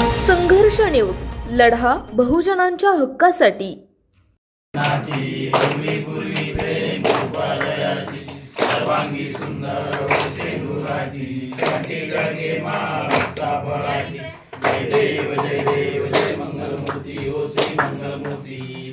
संघर्ष न्यूज लढा बहुजनांच्या हक्कासाठी. मंगलमूर्ती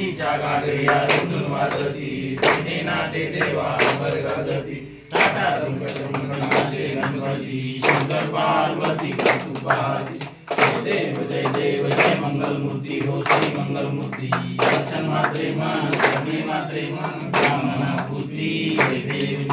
चांदणीच्या घागऱ्या रुंदून वाजती. तिने नाते देवा अंबर गाजती. टाटा रंगनाचे गणपती शंकर पार्वती कस्तुपाती देव जय देव जय मंगलमूर्ती. हो श्री मंगलमूर्ती. दर्शन मात्रे मन मात्रे मन कामना बुद्धी जय देव.